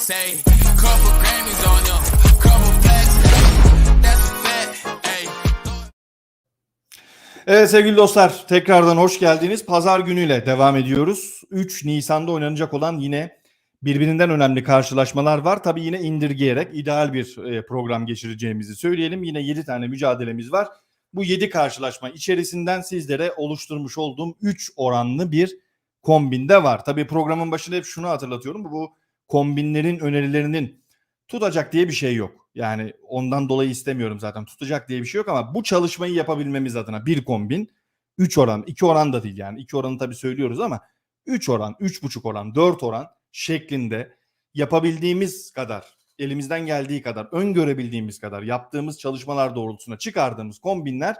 say. Couple Grammys on them, couple plaques. That's a fact. Evet sevgili dostlar tekrardan hoş geldiniz. Pazar günüyle devam ediyoruz. 3 Nisan'da oynanacak olan yine birbirinden önemli karşılaşmalar var. Tabii yine indirgeyerek ideal bir e, program geçireceğimizi söyleyelim. Yine 7 tane mücadelemiz var. Bu 7 karşılaşma içerisinden sizlere oluşturmuş olduğum 3 oranlı bir kombinde var. Tabii programın başında hep şunu hatırlatıyorum. Bu kombinlerin önerilerinin tutacak diye bir şey yok. Yani ondan dolayı istemiyorum zaten. Tutacak diye bir şey yok ama bu çalışmayı yapabilmemiz adına bir kombin 3 oran, 2 oran da değil yani. 2 oranı tabii söylüyoruz ama 3 oran, 3,5 oran, 4 oran şeklinde yapabildiğimiz kadar, elimizden geldiği kadar, öngörebildiğimiz kadar yaptığımız çalışmalar doğrultusunda çıkardığımız kombinler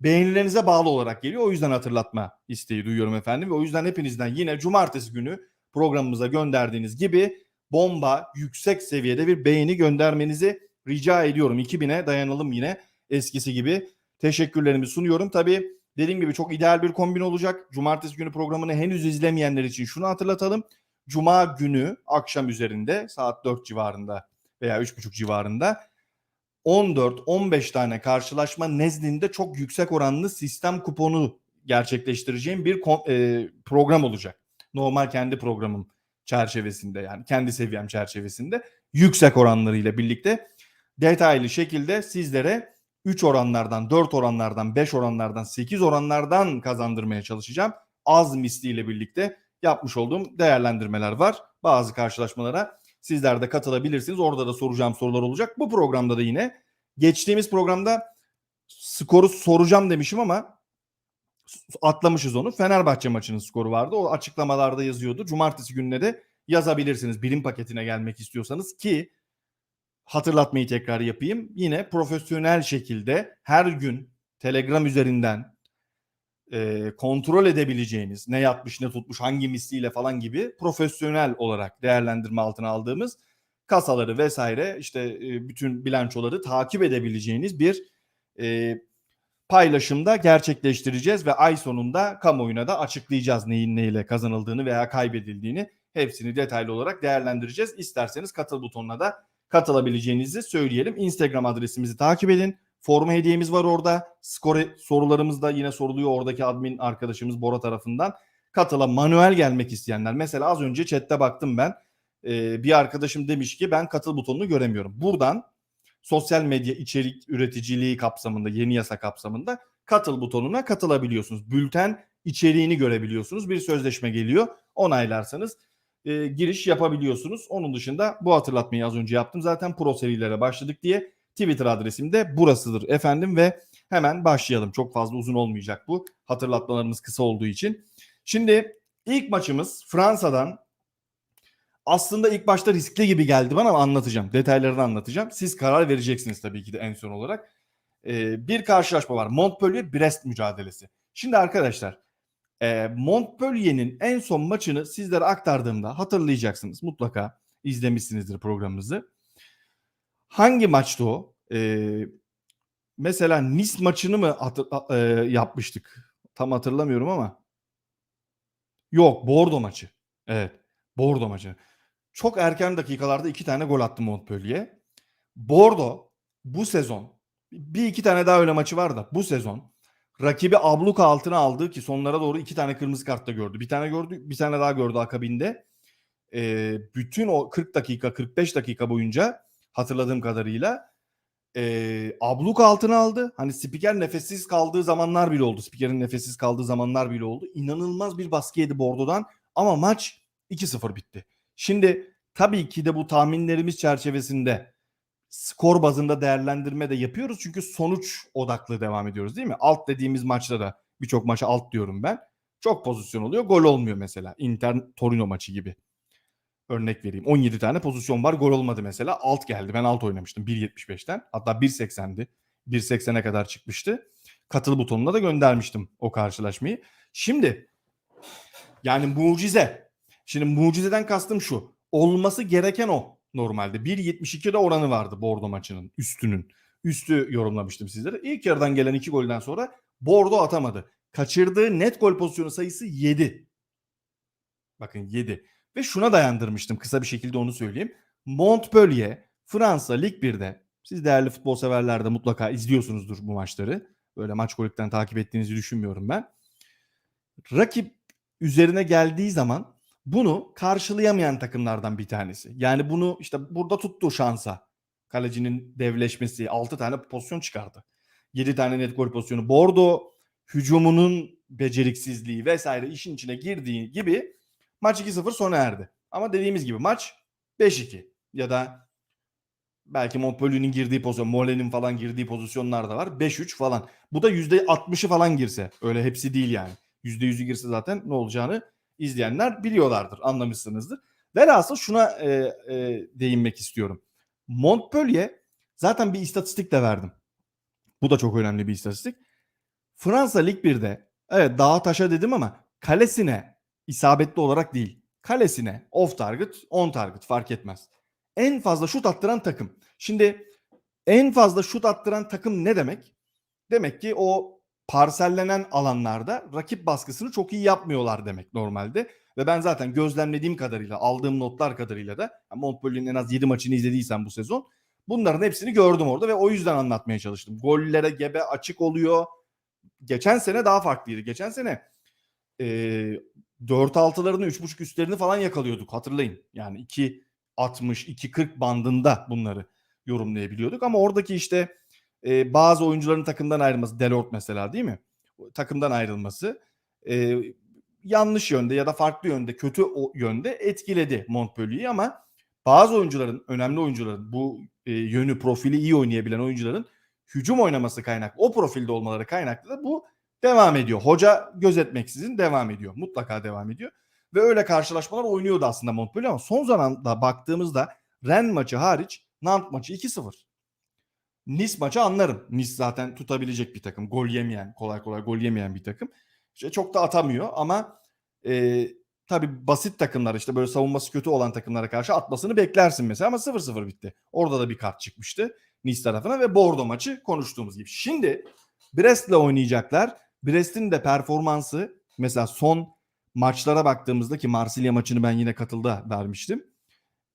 beğenilerinize bağlı olarak geliyor. O yüzden hatırlatma isteği duyuyorum efendim ve o yüzden hepinizden yine cumartesi günü programımıza gönderdiğiniz gibi bomba yüksek seviyede bir beğeni göndermenizi rica ediyorum. 2000'e dayanalım yine eskisi gibi. Teşekkürlerimi sunuyorum. Tabii dediğim gibi çok ideal bir kombin olacak. Cumartesi günü programını henüz izlemeyenler için şunu hatırlatalım. Cuma günü akşam üzerinde saat 4 civarında veya 3.30 civarında 14-15 tane karşılaşma nezdinde çok yüksek oranlı sistem kuponu gerçekleştireceğim bir e, program olacak. Normal kendi programım çerçevesinde yani kendi seviyem çerçevesinde yüksek oranlarıyla birlikte detaylı şekilde sizlere 3 oranlardan, 4 oranlardan, 5 oranlardan, 8 oranlardan kazandırmaya çalışacağım. Az misliyle birlikte yapmış olduğum değerlendirmeler var. Bazı karşılaşmalara sizler de katılabilirsiniz. Orada da soracağım sorular olacak. Bu programda da yine geçtiğimiz programda skoru soracağım demişim ama atlamışız onu. Fenerbahçe maçının skoru vardı. O açıklamalarda yazıyordu. Cumartesi gününe de yazabilirsiniz. Bilim paketine gelmek istiyorsanız ki hatırlatmayı tekrar yapayım. Yine profesyonel şekilde her gün Telegram üzerinden e, kontrol edebileceğiniz ne yatmış ne tutmuş hangi misliyle falan gibi profesyonel olarak değerlendirme altına aldığımız kasaları vesaire işte e, bütün bilançoları takip edebileceğiniz bir e, paylaşımda gerçekleştireceğiz ve ay sonunda kamuoyuna da açıklayacağız neyin neyle kazanıldığını veya kaybedildiğini hepsini detaylı olarak değerlendireceğiz. İsterseniz katıl butonuna da katılabileceğinizi söyleyelim. Instagram adresimizi takip edin. Forma hediyemiz var orada. Skor sorularımız da yine soruluyor oradaki admin arkadaşımız Bora tarafından. Katıla manuel gelmek isteyenler. Mesela az önce chatte baktım ben. Ee, bir arkadaşım demiş ki ben katıl butonunu göremiyorum. Buradan sosyal medya içerik üreticiliği kapsamında yeni yasa kapsamında katıl butonuna katılabiliyorsunuz. Bülten içeriğini görebiliyorsunuz. Bir sözleşme geliyor. Onaylarsanız e, giriş yapabiliyorsunuz. Onun dışında bu hatırlatmayı az önce yaptım. Zaten pro serilere başladık diye Twitter adresim de burasıdır efendim ve hemen başlayalım. Çok fazla uzun olmayacak bu. Hatırlatmalarımız kısa olduğu için. Şimdi ilk maçımız Fransa'dan aslında ilk başta riskli gibi geldi bana ama anlatacağım. Detaylarını anlatacağım. Siz karar vereceksiniz tabii ki de en son olarak. Ee, bir karşılaşma var. Montpellier-Brest mücadelesi. Şimdi arkadaşlar e, Montpellier'in en son maçını sizlere aktardığımda hatırlayacaksınız. Mutlaka izlemişsinizdir programımızı. Hangi maçtı o? Ee, mesela Nice maçını mı e, yapmıştık? Tam hatırlamıyorum ama. Yok Bordo maçı. Evet. Bordo maçı. Çok erken dakikalarda iki tane gol attı Montpellier. Bordo bu sezon bir iki tane daha öyle maçı var da bu sezon rakibi abluka altına aldı ki sonlara doğru iki tane kırmızı kartta gördü. Bir tane gördü, bir tane daha gördü akabinde. Ee, bütün o 40 dakika, 45 dakika boyunca hatırladığım kadarıyla e, abluka altına aldı. Hani spiker nefessiz kaldığı zamanlar bile oldu. Spikerin nefessiz kaldığı zamanlar bile oldu. İnanılmaz bir baskı yedi Bordo'dan ama maç 2-0 bitti. Şimdi tabii ki de bu tahminlerimiz çerçevesinde skor bazında değerlendirme de yapıyoruz. Çünkü sonuç odaklı devam ediyoruz değil mi? Alt dediğimiz maçta da birçok maça alt diyorum ben. Çok pozisyon oluyor. Gol olmuyor mesela. Inter Torino maçı gibi. Örnek vereyim. 17 tane pozisyon var. Gol olmadı mesela. Alt geldi. Ben alt oynamıştım 1.75'ten. Hatta 1.80'di. 1.80'e kadar çıkmıştı. Katıl butonuna da göndermiştim o karşılaşmayı. Şimdi yani mucize. Şimdi mucizeden kastım şu. Olması gereken o normalde. 1.72'de oranı vardı Bordo maçının üstünün. Üstü yorumlamıştım sizlere. İlk yarıdan gelen iki golden sonra Bordo atamadı. Kaçırdığı net gol pozisyonu sayısı 7. Bakın 7. Ve şuna dayandırmıştım kısa bir şekilde onu söyleyeyim. Montpellier Fransa Lig 1'de siz değerli futbol severler de mutlaka izliyorsunuzdur bu maçları. Böyle maç kolikten takip ettiğinizi düşünmüyorum ben. Rakip üzerine geldiği zaman bunu karşılayamayan takımlardan bir tanesi. Yani bunu işte burada tuttu şansa. Kalecinin devleşmesi 6 tane pozisyon çıkardı. 7 tane net gol pozisyonu. Bordo hücumunun beceriksizliği vesaire işin içine girdiği gibi maç 2-0 sona erdi. Ama dediğimiz gibi maç 5-2 ya da belki Montpellier'in girdiği pozisyon, Mole'nin falan girdiği pozisyonlar da var. 5-3 falan. Bu da %60'ı falan girse. Öyle hepsi değil yani. %100'ü girse zaten ne olacağını izleyenler biliyorlardır, anlamışsınızdır. Velhasıl şuna e, e, değinmek istiyorum. Montpellier zaten bir istatistik de verdim. Bu da çok önemli bir istatistik. Fransa Lig 1'de evet dağa taşa dedim ama kalesine isabetli olarak değil. Kalesine off target, on target fark etmez. En fazla şut attıran takım. Şimdi en fazla şut attıran takım ne demek? Demek ki o parsellenen alanlarda rakip baskısını çok iyi yapmıyorlar demek normalde. Ve ben zaten gözlemlediğim kadarıyla, aldığım notlar kadarıyla da Montpellier'in en az 7 maçını izlediysen bu sezon bunların hepsini gördüm orada ve o yüzden anlatmaya çalıştım. Gollere gebe açık oluyor. Geçen sene daha farklıydı. Geçen sene e, 4-6'larını 3.5 üstlerini falan yakalıyorduk hatırlayın. Yani 2 60 2.40 bandında bunları yorumlayabiliyorduk ama oradaki işte e, bazı oyuncuların takımdan ayrılması Delort mesela değil mi? Takımdan ayrılması e, yanlış yönde ya da farklı yönde kötü yönde etkiledi Montpellier'i ama bazı oyuncuların önemli oyuncuların bu e, yönü profili iyi oynayabilen oyuncuların hücum oynaması kaynaklı o profilde olmaları kaynaklı da bu devam ediyor. Hoca gözetmeksizin devam ediyor. Mutlaka devam ediyor. Ve öyle karşılaşmalar oynuyordu aslında Montpellier ama son zamanda baktığımızda Rennes maçı hariç Nantes maçı 2-0. Nice maçı anlarım. Nice zaten tutabilecek bir takım. Gol yemeyen, kolay kolay gol yemeyen bir takım. İşte çok da atamıyor ama e, tabii basit takımlar işte böyle savunması kötü olan takımlara karşı atmasını beklersin mesela ama 0-0 bitti. Orada da bir kart çıkmıştı Nice tarafına ve Bordeaux maçı konuştuğumuz gibi. Şimdi Brest'le oynayacaklar. Brest'in de performansı mesela son maçlara baktığımızda ki Marsilya maçını ben yine katılda vermiştim.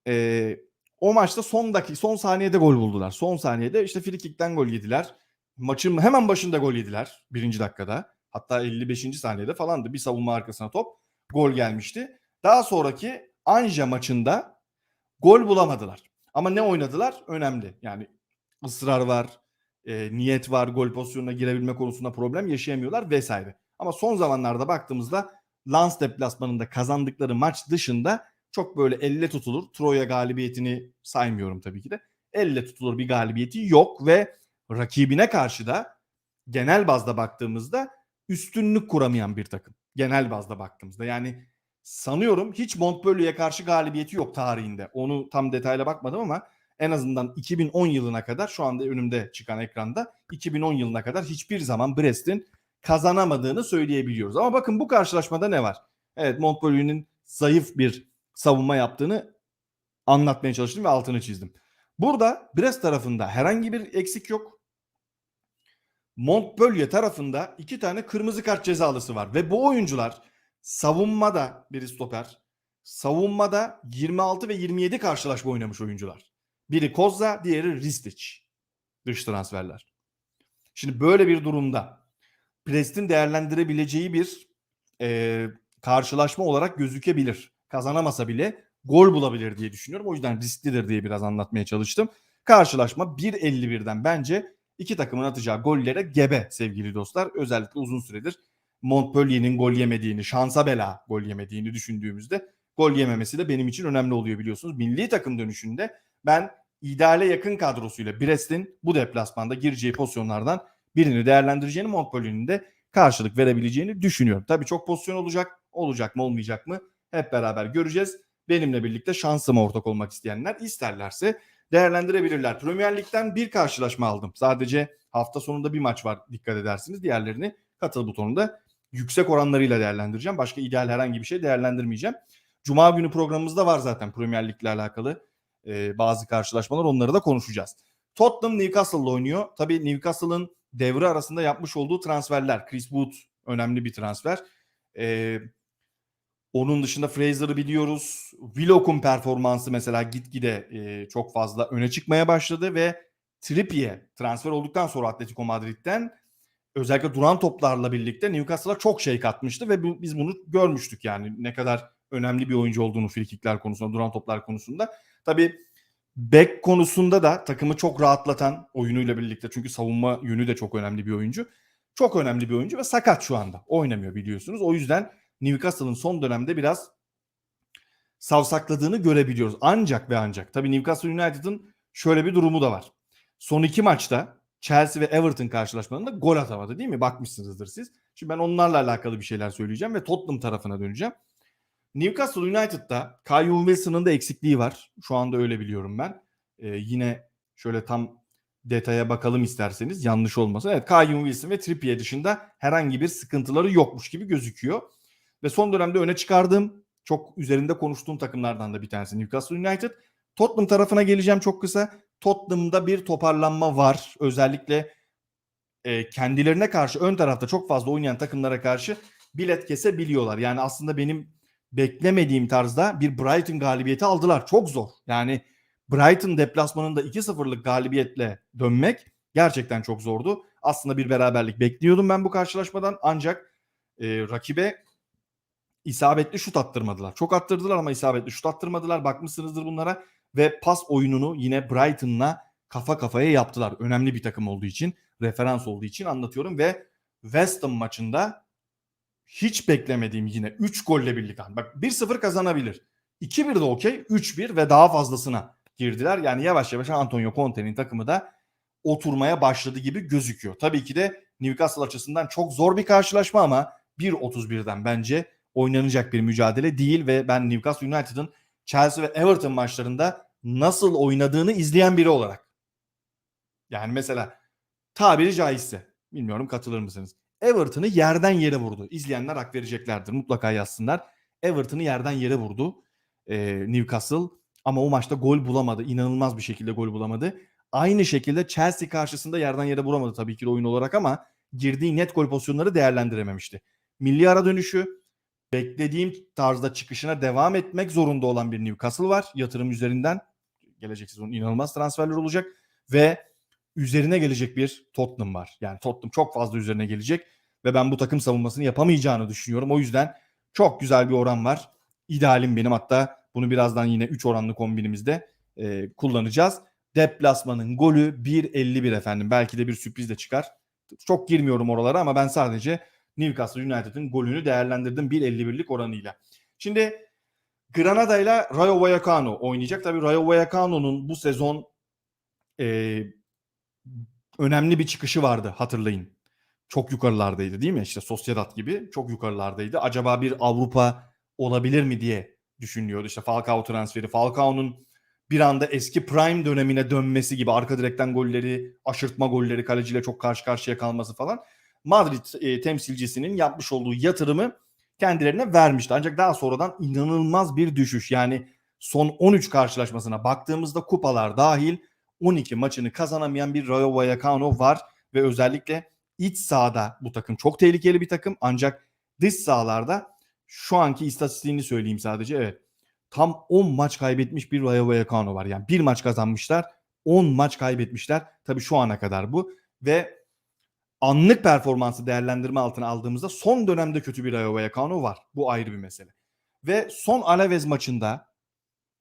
Ee, o maçta son dakika son saniyede gol buldular. Son saniyede işte frikikten gol yediler. Maçın hemen başında gol yediler birinci dakikada. Hatta 55. saniyede falandı. Bir savunma arkasına top gol gelmişti. Daha sonraki Anja maçında gol bulamadılar. Ama ne oynadılar? Önemli. Yani ısrar var, e, niyet var, gol pozisyonuna girebilme konusunda problem yaşayamıyorlar vesaire. Ama son zamanlarda baktığımızda Lens deplasmanında kazandıkları maç dışında çok böyle elle tutulur. Troya galibiyetini saymıyorum tabii ki de. Elle tutulur bir galibiyeti yok ve rakibine karşı da genel bazda baktığımızda üstünlük kuramayan bir takım. Genel bazda baktığımızda yani sanıyorum hiç Montpellier'e karşı galibiyeti yok tarihinde. Onu tam detayla bakmadım ama en azından 2010 yılına kadar şu anda önümde çıkan ekranda 2010 yılına kadar hiçbir zaman Brest'in kazanamadığını söyleyebiliyoruz. Ama bakın bu karşılaşmada ne var? Evet Montpellier'in zayıf bir savunma yaptığını anlatmaya çalıştım ve altını çizdim. Burada Brest tarafında herhangi bir eksik yok. Montpellier tarafında iki tane kırmızı kart cezalısı var ve bu oyuncular savunmada biri stoper, savunmada 26 ve 27 karşılaşma oynamış oyuncular. Biri Kozza, diğeri Ristic. Dış transferler. Şimdi böyle bir durumda Brest'in değerlendirebileceği bir e, karşılaşma olarak gözükebilir. Kazanamasa bile gol bulabilir diye düşünüyorum. O yüzden risklidir diye biraz anlatmaya çalıştım. Karşılaşma 1.51'den bence iki takımın atacağı gollere gebe sevgili dostlar. Özellikle uzun süredir Montpellier'in gol yemediğini, şansa bela gol yemediğini düşündüğümüzde gol yememesi de benim için önemli oluyor biliyorsunuz. Milli takım dönüşünde ben ideale yakın kadrosuyla Brest'in bu deplasmanda gireceği pozisyonlardan birini değerlendireceğini Montpellier'in de karşılık verebileceğini düşünüyorum. Tabii çok pozisyon olacak. Olacak mı olmayacak mı hep beraber göreceğiz. Benimle birlikte şansıma ortak olmak isteyenler isterlerse değerlendirebilirler. Premier Lig'den bir karşılaşma aldım. Sadece hafta sonunda bir maç var dikkat edersiniz. Diğerlerini katıl butonunda yüksek oranlarıyla değerlendireceğim. Başka ideal herhangi bir şey değerlendirmeyeceğim. Cuma günü programımızda var zaten Premier Lig'le alakalı e, bazı karşılaşmalar. Onları da konuşacağız. Tottenham Newcastle'la oynuyor. Tabii Newcastle'ın devre arasında yapmış olduğu transferler. Chris Wood önemli bir transfer. Ee, Onun dışında Fraser'ı biliyoruz. Willock'un performansı mesela gitgide e, çok fazla öne çıkmaya başladı ve Trippier transfer olduktan sonra Atletico Madrid'den özellikle duran toplarla birlikte Newcastle'a çok şey katmıştı ve bu, biz bunu görmüştük yani ne kadar önemli bir oyuncu olduğunu frikikler konusunda, duran toplar konusunda. Tabii Bek konusunda da takımı çok rahatlatan oyunuyla birlikte çünkü savunma yönü de çok önemli bir oyuncu. Çok önemli bir oyuncu ve sakat şu anda. Oynamıyor biliyorsunuz. O yüzden Newcastle'ın son dönemde biraz savsakladığını görebiliyoruz. Ancak ve ancak tabii Newcastle United'ın şöyle bir durumu da var. Son iki maçta Chelsea ve Everton karşılaşmalarında gol atamadı değil mi? Bakmışsınızdır siz. Şimdi ben onlarla alakalı bir şeyler söyleyeceğim ve Tottenham tarafına döneceğim. Newcastle United'da Kyle Wilson'ın da eksikliği var. Şu anda öyle biliyorum ben. Ee, yine şöyle tam detaya bakalım isterseniz yanlış olmasın. Evet Kyle Wilson ve Trippier dışında herhangi bir sıkıntıları yokmuş gibi gözüküyor. Ve son dönemde öne çıkardığım çok üzerinde konuştuğum takımlardan da bir tanesi Newcastle United. Tottenham tarafına geleceğim çok kısa. Tottenham'da bir toparlanma var. Özellikle e, kendilerine karşı ön tarafta çok fazla oynayan takımlara karşı bilet kesebiliyorlar. Yani aslında benim beklemediğim tarzda bir Brighton galibiyeti aldılar. Çok zor. Yani Brighton deplasmanında 2-0'lık galibiyetle dönmek gerçekten çok zordu. Aslında bir beraberlik bekliyordum ben bu karşılaşmadan ancak e, rakibe isabetli şut attırmadılar. Çok attırdılar ama isabetli şut attırmadılar. Bakmışsınızdır bunlara ve pas oyununu yine Brighton'la kafa kafaya yaptılar. Önemli bir takım olduğu için, referans olduğu için anlatıyorum ve West Ham maçında hiç beklemediğim yine 3 golle birlikte. Bak 1-0 kazanabilir. 2-1 de okey, 3-1 ve daha fazlasına girdiler. Yani yavaş yavaş Antonio Conte'nin takımı da oturmaya başladı gibi gözüküyor. Tabii ki de Newcastle açısından çok zor bir karşılaşma ama 1.31'den bence oynanacak bir mücadele değil ve ben Newcastle United'ın Chelsea ve Everton maçlarında nasıl oynadığını izleyen biri olarak. Yani mesela tabiri caizse bilmiyorum katılır mısınız? Everton'ı yerden yere vurdu. İzleyenler hak vereceklerdir. Mutlaka yazsınlar. Everton'ı yerden yere vurdu e, Newcastle ama o maçta gol bulamadı. İnanılmaz bir şekilde gol bulamadı. Aynı şekilde Chelsea karşısında yerden yere vuramadı tabii ki de oyun olarak ama girdiği net gol pozisyonları değerlendirememişti. Milli ara dönüşü beklediğim tarzda çıkışına devam etmek zorunda olan bir Newcastle var. Yatırım üzerinden gelecek sezon inanılmaz transferler olacak ve üzerine gelecek bir Tottenham var. Yani Tottenham çok fazla üzerine gelecek ve ben bu takım savunmasını yapamayacağını düşünüyorum. O yüzden çok güzel bir oran var. İdealim benim hatta bunu birazdan yine 3 oranlı kombinimizde e, kullanacağız. Deplasmanın golü 1.51 efendim. Belki de bir sürpriz de çıkar. Çok girmiyorum oralara ama ben sadece Newcastle United'ın golünü değerlendirdim 1.51'lik oranıyla. Şimdi Granada ile Rayo Vallecano oynayacak. Tabii Rayo Vallecano'nun bu sezon e, önemli bir çıkışı vardı hatırlayın. Çok yukarılardaydı değil mi? İşte Sociedad gibi çok yukarılardaydı. Acaba bir Avrupa olabilir mi diye düşünüyordu. İşte Falcao transferi. Falcao'nun bir anda eski prime dönemine dönmesi gibi arka direkten golleri, aşırtma golleri, kaleciyle çok karşı karşıya kalması falan. Madrid e, temsilcisinin yapmış olduğu yatırımı kendilerine vermişti. Ancak daha sonradan inanılmaz bir düşüş. Yani son 13 karşılaşmasına baktığımızda kupalar dahil 12 maçını kazanamayan bir Rayo Vallecano var ve özellikle iç sahada bu takım çok tehlikeli bir takım ancak dış sahalarda şu anki istatistiğini söyleyeyim sadece evet. Tam 10 maç kaybetmiş bir Rayo Vallecano var. Yani bir maç kazanmışlar, 10 maç kaybetmişler. Tabii şu ana kadar bu ve anlık performansı değerlendirme altına aldığımızda son dönemde kötü bir Rayo Vallecano var. Bu ayrı bir mesele. Ve son Alaves maçında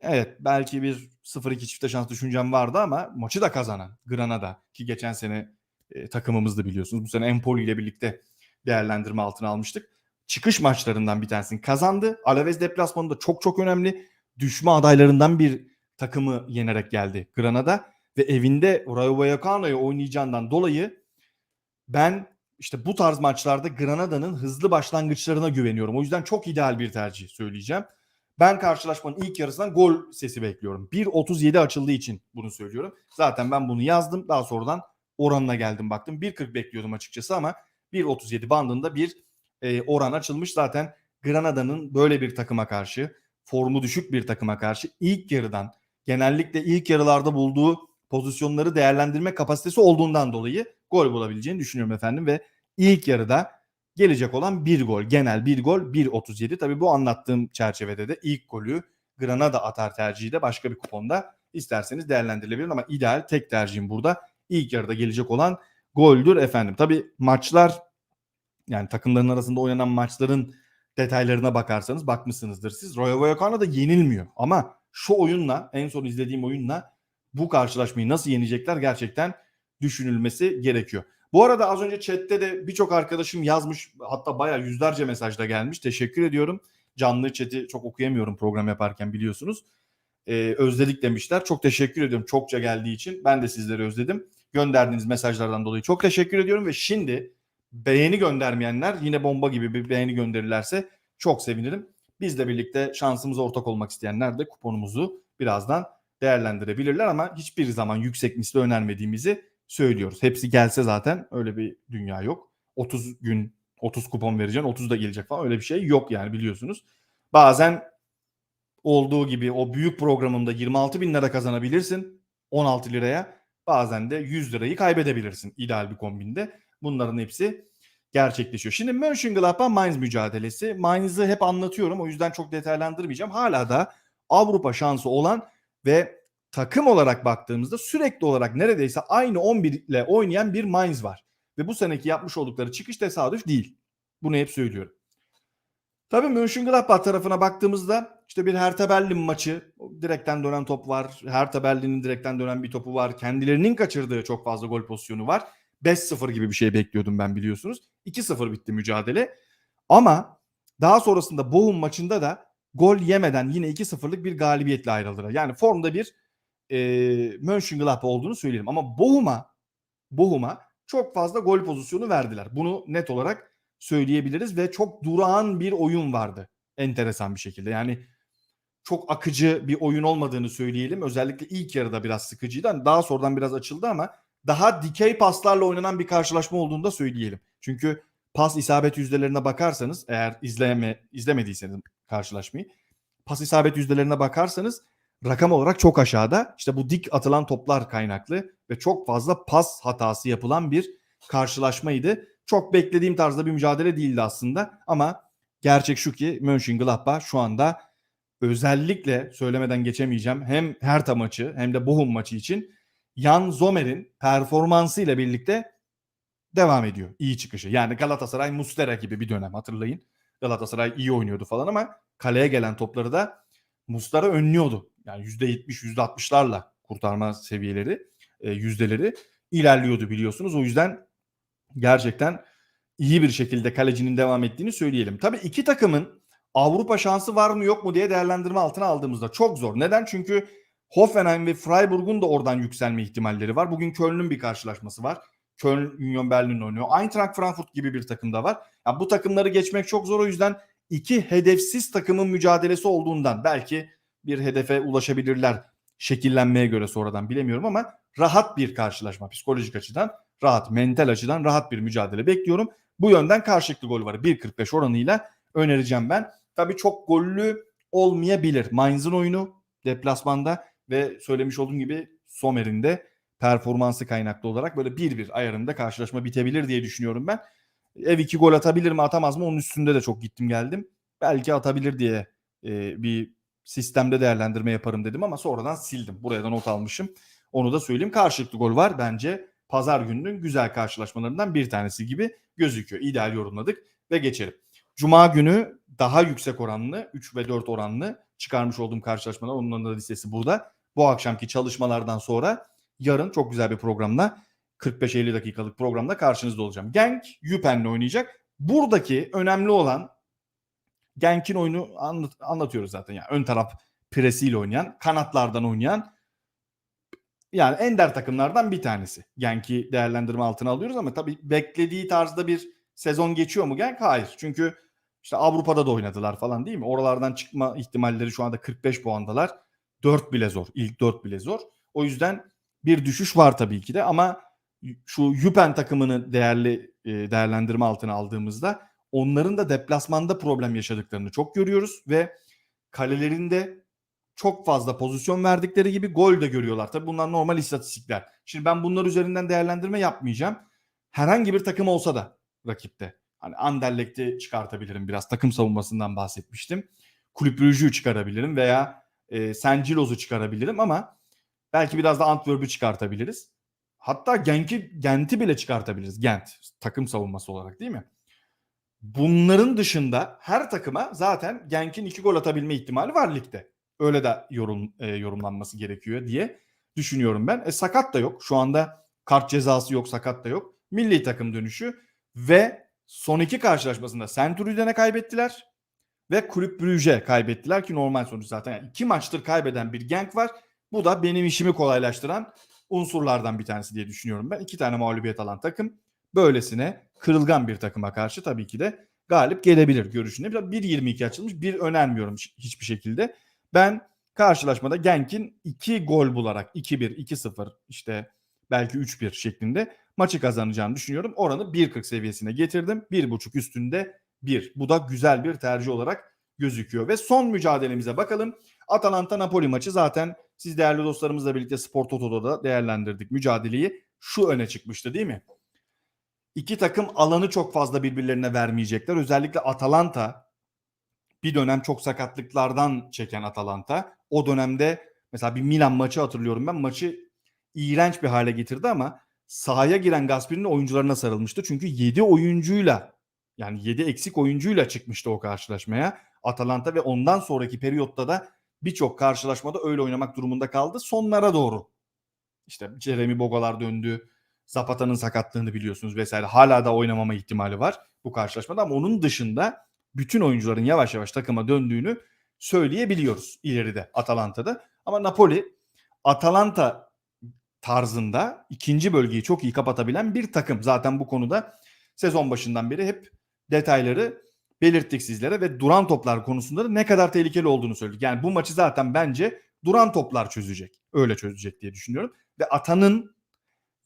evet belki bir 0-2 çifte şans düşüncem vardı ama maçı da kazanan Granada ki geçen sene e, takımımızdı biliyorsunuz. Bu sene Empoli ile birlikte değerlendirme altına almıştık. Çıkış maçlarından bir tanesini kazandı. Alaves deplasmanında çok çok önemli. Düşme adaylarından bir takımı yenerek geldi Granada ve evinde Rayo Vallecano'yu oynayacağından dolayı ben işte bu tarz maçlarda Granada'nın hızlı başlangıçlarına güveniyorum. O yüzden çok ideal bir tercih söyleyeceğim. Ben karşılaşmanın ilk yarısından gol sesi bekliyorum. 1.37 açıldığı için bunu söylüyorum. Zaten ben bunu yazdım. Daha sonradan oranına geldim baktım. 1.40 bekliyordum açıkçası ama 1.37 bandında bir e, oran açılmış. Zaten Granada'nın böyle bir takıma karşı, formu düşük bir takıma karşı ilk yarıdan genellikle ilk yarılarda bulduğu pozisyonları değerlendirme kapasitesi olduğundan dolayı gol bulabileceğini düşünüyorum efendim ve ilk yarıda gelecek olan bir gol. Genel bir gol 1.37. Tabii bu anlattığım çerçevede de ilk golü Granada atar tercihi de başka bir kuponda isterseniz değerlendirilebilir ama ideal tek tercihim burada ilk yarıda gelecek olan goldür efendim. Tabii maçlar yani takımların arasında oynanan maçların detaylarına bakarsanız bakmışsınızdır siz. Rayo Vallecano da yenilmiyor ama şu oyunla en son izlediğim oyunla bu karşılaşmayı nasıl yenecekler gerçekten düşünülmesi gerekiyor. Bu arada az önce chatte de birçok arkadaşım yazmış hatta bayağı yüzlerce mesajda gelmiş. Teşekkür ediyorum. Canlı chat'i çok okuyamıyorum program yaparken biliyorsunuz. Ee, özledik demişler. Çok teşekkür ediyorum çokça geldiği için. Ben de sizleri özledim. Gönderdiğiniz mesajlardan dolayı çok teşekkür ediyorum ve şimdi beğeni göndermeyenler yine bomba gibi bir beğeni gönderirlerse çok sevinirim. Bizle birlikte şansımıza ortak olmak isteyenler de kuponumuzu birazdan değerlendirebilirler ama hiçbir zaman yüksek misli önermediğimizi söylüyoruz. Hepsi gelse zaten öyle bir dünya yok. 30 gün 30 kupon vereceksin 30 da gelecek falan öyle bir şey yok yani biliyorsunuz. Bazen olduğu gibi o büyük programında 26 bin lira kazanabilirsin 16 liraya bazen de 100 lirayı kaybedebilirsin ideal bir kombinde. Bunların hepsi gerçekleşiyor. Şimdi Mönchengladbach Mainz mücadelesi. Mainz'ı hep anlatıyorum o yüzden çok detaylandırmayacağım. Hala da Avrupa şansı olan ve takım olarak baktığımızda sürekli olarak neredeyse aynı 11 ile oynayan bir Mainz var. Ve bu seneki yapmış oldukları çıkış tesadüf değil. Bunu hep söylüyorum. Tabii Mönchengladbach tarafına baktığımızda işte bir Hertha Berlin maçı, direkten dönen top var. Hertha Berlin'in direkten dönen bir topu var. Kendilerinin kaçırdığı çok fazla gol pozisyonu var. 5-0 gibi bir şey bekliyordum ben biliyorsunuz. 2-0 bitti mücadele. Ama daha sonrasında Bochum maçında da gol yemeden yine 2-0'lık bir galibiyetle ayrıldılar. Yani formda bir e, Mönchengladbach olduğunu söyleyelim. Ama Bochum'a Bochum'a çok fazla gol pozisyonu verdiler. Bunu net olarak söyleyebiliriz ve çok durağan bir oyun vardı. Enteresan bir şekilde. Yani çok akıcı bir oyun olmadığını söyleyelim. Özellikle ilk yarıda biraz sıkıcıydı. Hani daha sonradan biraz açıldı ama daha dikey paslarla oynanan bir karşılaşma olduğunu da söyleyelim. Çünkü pas isabet yüzdelerine bakarsanız eğer izleme, izlemediyseniz karşılaşmayı pas isabet yüzdelerine bakarsanız rakam olarak çok aşağıda. İşte bu dik atılan toplar kaynaklı ve çok fazla pas hatası yapılan bir karşılaşmaydı. Çok beklediğim tarzda bir mücadele değildi aslında ama gerçek şu ki Mönchengladbach şu anda özellikle söylemeden geçemeyeceğim hem Hertha maçı hem de Bochum maçı için Jan Zomer'in performansı ile birlikte devam ediyor. İyi çıkışı. Yani Galatasaray Muslera gibi bir dönem hatırlayın. Galatasaray iyi oynuyordu falan ama kaleye gelen topları da Muslera önlüyordu. Yani %70 %60'larla kurtarma seviyeleri, e, yüzdeleri ilerliyordu biliyorsunuz. O yüzden gerçekten iyi bir şekilde kalecinin devam ettiğini söyleyelim. Tabii iki takımın Avrupa şansı var mı yok mu diye değerlendirme altına aldığımızda çok zor. Neden? Çünkü Hoffenheim ve Freiburg'un da oradan yükselme ihtimalleri var. Bugün Köln'ün bir karşılaşması var. Köln Union Berlin oynuyor. Eintracht Frankfurt gibi bir takım da var. Ya bu takımları geçmek çok zor o yüzden iki hedefsiz takımın mücadelesi olduğundan belki bir hedefe ulaşabilirler şekillenmeye göre sonradan bilemiyorum ama rahat bir karşılaşma psikolojik açıdan rahat mental açıdan rahat bir mücadele bekliyorum. Bu yönden karşılıklı gol var 1.45 oranıyla önereceğim ben. Tabii çok gollü olmayabilir. Mainz'ın oyunu deplasmanda ve söylemiş olduğum gibi Sommer'in de performansı kaynaklı olarak böyle 1-1 ayarında karşılaşma bitebilir diye düşünüyorum ben. Ev 2 gol atabilir mi atamaz mı onun üstünde de çok gittim geldim. Belki atabilir diye e, bir sistemde değerlendirme yaparım dedim ama sonradan sildim. Buraya da not almışım. Onu da söyleyeyim. Karşılıklı gol var. Bence pazar gününün güzel karşılaşmalarından bir tanesi gibi gözüküyor. İdeal yorumladık ve geçelim. Cuma günü daha yüksek oranlı 3 ve 4 oranlı çıkarmış olduğum karşılaşmalar. Onların da listesi burada. Bu akşamki çalışmalardan sonra yarın çok güzel bir programla 45-50 dakikalık programda karşınızda olacağım. Genk Yüpen'le oynayacak. Buradaki önemli olan Genk'in oyunu anlat, anlatıyoruz zaten. Yani ön taraf presiyle oynayan, kanatlardan oynayan yani ender takımlardan bir tanesi. Genk'i değerlendirme altına alıyoruz ama tabii beklediği tarzda bir sezon geçiyor mu Genk? Hayır. Çünkü işte Avrupa'da da oynadılar falan değil mi? Oralardan çıkma ihtimalleri şu anda 45 puandalar. 4 bile zor. İlk 4 bile zor. O yüzden bir düşüş var tabii ki de ama şu Yüpen takımını değerli e, değerlendirme altına aldığımızda onların da deplasmanda problem yaşadıklarını çok görüyoruz ve kalelerinde çok fazla pozisyon verdikleri gibi gol de görüyorlar. Tabii bunlar normal istatistikler. Şimdi ben bunlar üzerinden değerlendirme yapmayacağım. Herhangi bir takım olsa da rakipte. Hani Anderlecht'i çıkartabilirim biraz. Takım savunmasından bahsetmiştim. Kulüp Brugge'ü çıkarabilirim veya e. Gillois'u çıkarabilirim ama belki biraz da Antwerp'ü çıkartabiliriz. Hatta Genk'i, Gent'i bile çıkartabiliriz. Gent takım savunması olarak değil mi? Bunların dışında her takıma zaten Genk'in iki gol atabilme ihtimali var ligde. Öyle de yorum, e, yorumlanması gerekiyor diye düşünüyorum ben. E, sakat da yok. Şu anda kart cezası yok, sakat da yok. Milli takım dönüşü ve son iki karşılaşmasında Centurion'e kaybettiler ve Kulüp Brugge kaybettiler ki normal sonuç zaten. Yani iki maçtır kaybeden bir Genk var. Bu da benim işimi kolaylaştıran unsurlardan bir tanesi diye düşünüyorum ben. İki tane mağlubiyet alan takım böylesine kırılgan bir takıma karşı tabii ki de galip gelebilir görüşünde. 1.22 açılmış. Bir önermiyorum hiçbir şekilde. Ben karşılaşmada Genk'in 2 gol bularak 2-1, 2-0 işte belki 3-1 şeklinde maçı kazanacağını düşünüyorum. Oranı 1.40 seviyesine getirdim. 1.5 üstünde 1. Bu da güzel bir tercih olarak gözüküyor. Ve son mücadelemize bakalım. Atalanta Napoli maçı zaten siz değerli dostlarımızla birlikte Spor Toto'da da değerlendirdik mücadeleyi. Şu öne çıkmıştı değil mi? İki takım alanı çok fazla birbirlerine vermeyecekler. Özellikle Atalanta bir dönem çok sakatlıklardan çeken Atalanta. O dönemde mesela bir Milan maçı hatırlıyorum ben. Maçı iğrenç bir hale getirdi ama sahaya giren Gasperi'nin oyuncularına sarılmıştı. Çünkü 7 oyuncuyla yani 7 eksik oyuncuyla çıkmıştı o karşılaşmaya. Atalanta ve ondan sonraki periyotta da birçok karşılaşmada öyle oynamak durumunda kaldı. Sonlara doğru işte Jeremy Bogalar döndü. Zapata'nın sakatlığını biliyorsunuz vesaire. Hala da oynamama ihtimali var bu karşılaşmada ama onun dışında bütün oyuncuların yavaş yavaş takıma döndüğünü söyleyebiliyoruz ileride Atalanta'da. Ama Napoli Atalanta tarzında ikinci bölgeyi çok iyi kapatabilen bir takım. Zaten bu konuda sezon başından beri hep detayları belirttik sizlere ve duran toplar konusunda da ne kadar tehlikeli olduğunu söyledik. Yani bu maçı zaten bence duran toplar çözecek. Öyle çözecek diye düşünüyorum. Ve Atan'ın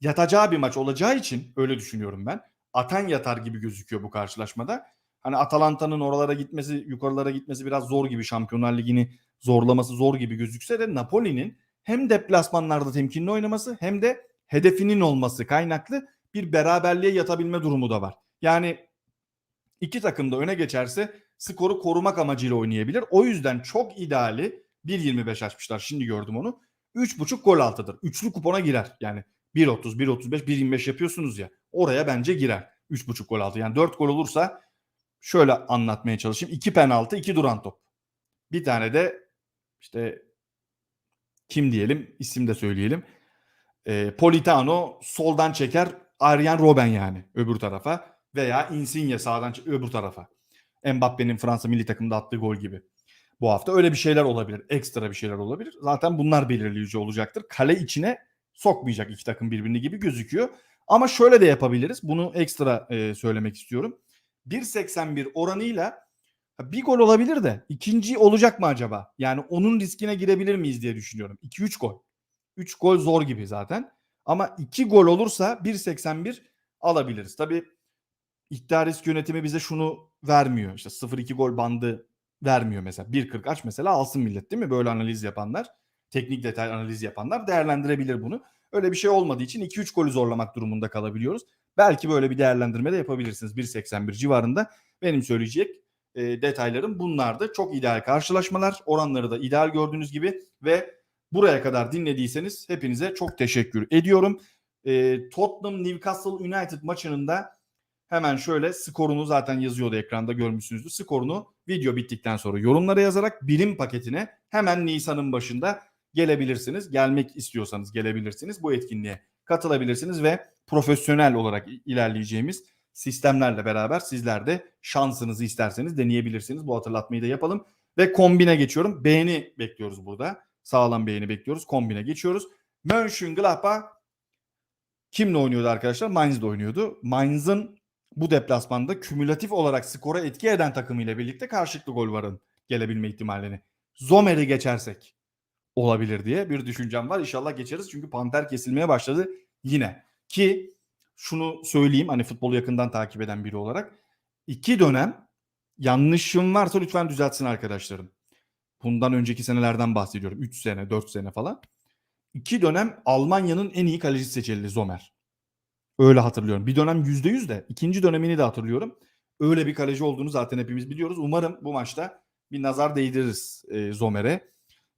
yatacağı bir maç olacağı için öyle düşünüyorum ben. Atan yatar gibi gözüküyor bu karşılaşmada. Hani Atalanta'nın oralara gitmesi, yukarılara gitmesi biraz zor gibi Şampiyonlar Ligi'ni zorlaması zor gibi gözükse de Napoli'nin hem deplasmanlarda temkinli oynaması hem de hedefinin olması kaynaklı bir beraberliğe yatabilme durumu da var. Yani iki takım da öne geçerse skoru korumak amacıyla oynayabilir. O yüzden çok ideali 1.25 açmışlar. Şimdi gördüm onu. 3.5 gol altıdır. Üçlü kupona girer. Yani 1.30, 1.35, 1.25 yapıyorsunuz ya. Oraya bence girer. 3.5 gol altı. Yani 4 gol olursa şöyle anlatmaya çalışayım. 2 penaltı, 2 duran top. Bir tane de işte kim diyelim isim de söyleyelim. E, Politano soldan çeker Arjen Robben yani öbür tarafa veya Insigne sağdan çeker öbür tarafa. Mbappe'nin Fransa milli takımda attığı gol gibi. Bu hafta öyle bir şeyler olabilir. Ekstra bir şeyler olabilir. Zaten bunlar belirleyici olacaktır. Kale içine sokmayacak iki takım birbirini gibi gözüküyor. Ama şöyle de yapabiliriz. Bunu ekstra e, söylemek istiyorum. 1.81 oranıyla bir gol olabilir de ikinci olacak mı acaba? Yani onun riskine girebilir miyiz diye düşünüyorum. 2-3 gol. 3 gol zor gibi zaten. Ama 2 gol olursa 1.81 alabiliriz. Tabii iddia risk yönetimi bize şunu vermiyor. İşte 0-2 gol bandı vermiyor mesela. 1.40 aç mesela alsın millet değil mi? Böyle analiz yapanlar, teknik detay analiz yapanlar değerlendirebilir bunu. Öyle bir şey olmadığı için 2-3 golü zorlamak durumunda kalabiliyoruz. Belki böyle bir değerlendirme de yapabilirsiniz. 1.81 civarında benim söyleyecek e, detaylarım bunlardı. Çok ideal karşılaşmalar. Oranları da ideal gördüğünüz gibi ve buraya kadar dinlediyseniz hepinize çok teşekkür ediyorum. E, Tottenham Newcastle United maçının da hemen şöyle skorunu zaten yazıyordu ekranda görmüşsünüzdür. Skorunu video bittikten sonra yorumlara yazarak bilim paketine hemen Nisan'ın başında gelebilirsiniz. Gelmek istiyorsanız gelebilirsiniz. Bu etkinliğe katılabilirsiniz ve profesyonel olarak ilerleyeceğimiz sistemlerle beraber sizler de şansınızı isterseniz deneyebilirsiniz. Bu hatırlatmayı da yapalım. Ve kombine geçiyorum. Beğeni bekliyoruz burada. Sağlam beğeni bekliyoruz. Kombine geçiyoruz. Mönchengladbach kimle oynuyordu arkadaşlar? Mainz'de oynuyordu. Mainz'ın bu deplasmanda kümülatif olarak skora etki eden takımıyla birlikte karşılıklı gol varın gelebilme ihtimalini. Zomer'i geçersek olabilir diye bir düşüncem var. İnşallah geçeriz çünkü panter kesilmeye başladı yine. Ki şunu söyleyeyim hani futbolu yakından takip eden biri olarak. iki dönem yanlışım varsa lütfen düzeltsin arkadaşlarım. Bundan önceki senelerden bahsediyorum. 3 sene, 4 sene falan. İki dönem Almanya'nın en iyi kalecisi seçildi Zomer. Öyle hatırlıyorum. Bir dönem %100 de. ikinci dönemini de hatırlıyorum. Öyle bir kaleci olduğunu zaten hepimiz biliyoruz. Umarım bu maçta bir nazar değdiririz e, Zomer'e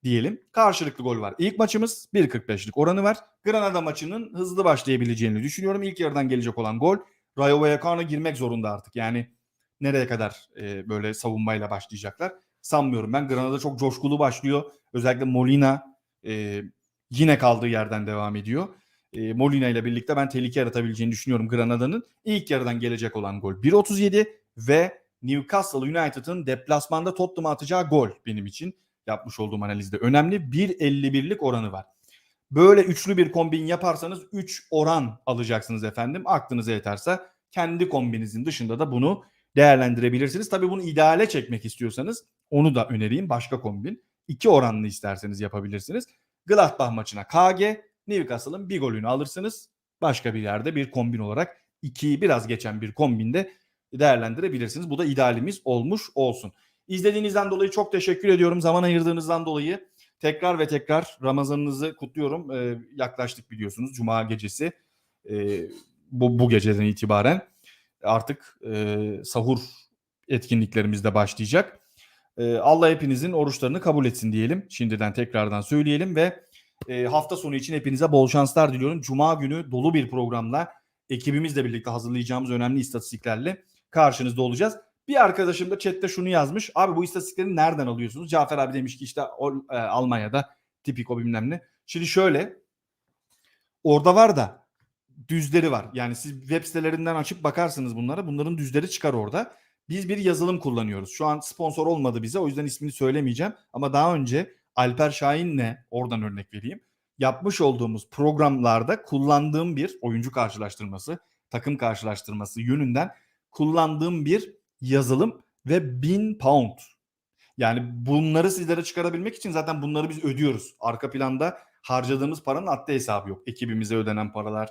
diyelim. Karşılıklı gol var. İlk maçımız 1.45'lik oranı var. Granada maçının hızlı başlayabileceğini düşünüyorum. İlk yarıdan gelecek olan gol Rayo Vallecano girmek zorunda artık. Yani nereye kadar e, böyle savunmayla başlayacaklar sanmıyorum. Ben Granada çok coşkulu başlıyor. Özellikle Molina e, yine kaldığı yerden devam ediyor. E, Molina ile birlikte ben tehlike yaratabileceğini düşünüyorum Granada'nın. İlk yarıdan gelecek olan gol 1.37 ve Newcastle United'ın deplasmanda Tottenham'a atacağı gol benim için yapmış olduğum analizde önemli. 1.51'lik oranı var. Böyle üçlü bir kombin yaparsanız 3 oran alacaksınız efendim. Aklınıza yeterse kendi kombinizin dışında da bunu değerlendirebilirsiniz. Tabii bunu ideale çekmek istiyorsanız onu da önereyim. Başka kombin. 2 oranlı isterseniz yapabilirsiniz. Gladbach maçına KG, Newcastle'ın bir golünü alırsınız. Başka bir yerde bir kombin olarak 2'yi biraz geçen bir kombinde değerlendirebilirsiniz. Bu da idealimiz olmuş olsun. İzlediğinizden dolayı çok teşekkür ediyorum. Zaman ayırdığınızdan dolayı tekrar ve tekrar Ramazanınızı kutluyorum. Ee, yaklaştık biliyorsunuz Cuma gecesi. Ee, bu, bu geceden itibaren artık e, sahur etkinliklerimiz de başlayacak. Ee, Allah hepinizin oruçlarını kabul etsin diyelim. Şimdiden tekrardan söyleyelim ve e, hafta sonu için hepinize bol şanslar diliyorum. Cuma günü dolu bir programla ekibimizle birlikte hazırlayacağımız önemli istatistiklerle karşınızda olacağız. Bir arkadaşım da chatte şunu yazmış. Abi bu istatistikleri nereden alıyorsunuz? Cafer abi demiş ki işte e, Almanya'da tipik o bilmem ne. Şimdi şöyle orada var da düzleri var. Yani siz web sitelerinden açıp bakarsınız bunlara. Bunların düzleri çıkar orada. Biz bir yazılım kullanıyoruz. Şu an sponsor olmadı bize o yüzden ismini söylemeyeceğim. Ama daha önce Alper Şahin'le oradan örnek vereyim. Yapmış olduğumuz programlarda kullandığım bir oyuncu karşılaştırması, takım karşılaştırması yönünden kullandığım bir yazılım ve 1000 pound. Yani bunları sizlere çıkarabilmek için zaten bunları biz ödüyoruz. Arka planda harcadığımız paranın adli hesabı yok. Ekibimize ödenen paralar,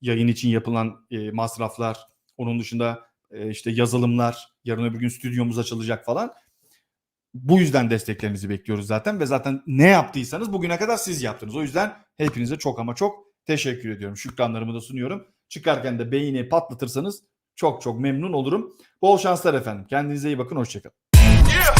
yayın için yapılan e, masraflar, onun dışında e, işte yazılımlar, yarın öbür gün stüdyomuz açılacak falan. Bu yüzden desteklerinizi bekliyoruz zaten ve zaten ne yaptıysanız bugüne kadar siz yaptınız. O yüzden hepinize çok ama çok teşekkür ediyorum. Şükranlarımı da sunuyorum. Çıkarken de beğeni patlatırsanız çok çok memnun olurum. Bol şanslar efendim. Kendinize iyi bakın. Hoşçakalın. Yeah.